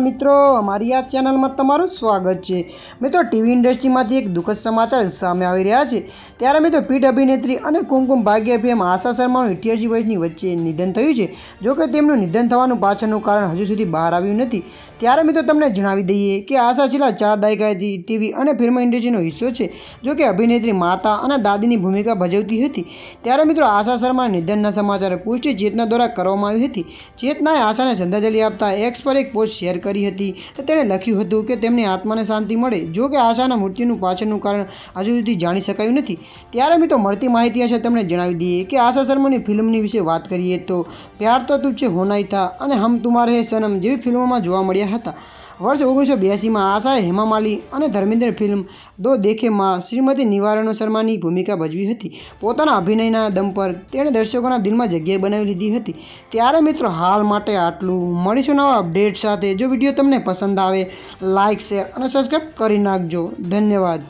મિત્રો, અમારી આ ચેનલમાં તમારું સ્વાગત છે. મિત્રો, ટીવી ઇન્ડસ્ટ્રીમાંથી એક દુઃખદ સમાચાર સામે આવી રહ્યા છે. ત્યારે મિત્રો પીઢ અભિનેત્રી અને કુમકુમ ભાગ્ય ફેમ આશા શર્માનું અઠ્યાસી વર્ષની વચ્ચે નિધન થયું છે. જો કે તેમનું નિધન થવાનું પાછળનું કારણ હજુ સુધી બહાર આવ્યું નથી. ત્યારે મિત્રો, તમને જણાવી દઈએ કે આશા છેલ્લા ચાર દાયકાથી ટીવી અને ફિલ્મ ઇન્ડસ્ટ્રીનો હિસ્સો છે. જો કે અભિનેત્રી માતા અને દાદીની ભૂમિકા ભજવતી હતી. ત્યારે મિત્રો, આશા શર્માના નિધનના સમાચાર પુષ્ટિ ચેતના દ્વારા કરવામાં આવી હતી. ચેતનાએ આશાને શ્રદ્ધાંજલિ આપતા એક્સ પર એક પોસ્ટ શેર કરી હતી. તો તેણે લખ્યું હતું કે તેમની આત્માને શાંતિ મળે. જો કે આશાના મૃત્યુનું પાછળનું કારણ હજુ સુધી જાણી શકાયું નથી. ત્યારે મિત્રો મળતી માહિતી હશે તમને જણાવી દઈએ કે આશા શર્માની ફિલ્મની વિશે વાત કરીએ તો, પ્યાર તો તુझे હોનાઈ થા અને હમ તુમારે હે સનમ જેવી ફિલ્મોમાં જોવા મળ્યા હતા. વર્ષ ઓગણીસો બ્યાસીમાં આશાએ હેમામાલી અને ધર્મેન્દ્ર ફિલ્મ દો દેખેમાં શ્રીમતી નિવારણ શર્માની ભૂમિકા ભજવી હતી. પોતાના અભિનયના દમ પર તેણે દર્શકોના દિલમાં જગ્યાએ બનાવી લીધી હતી. ત્યારે મિત્રો, હાલ માટે આટલું. મળીશું નવા અપડેટ સાથે. જો વીડિયો તમને પસંદ આવે લાઇક શેર અને સબસ્ક્રાઈબ કરી નાખજો. ધન્યવાદ.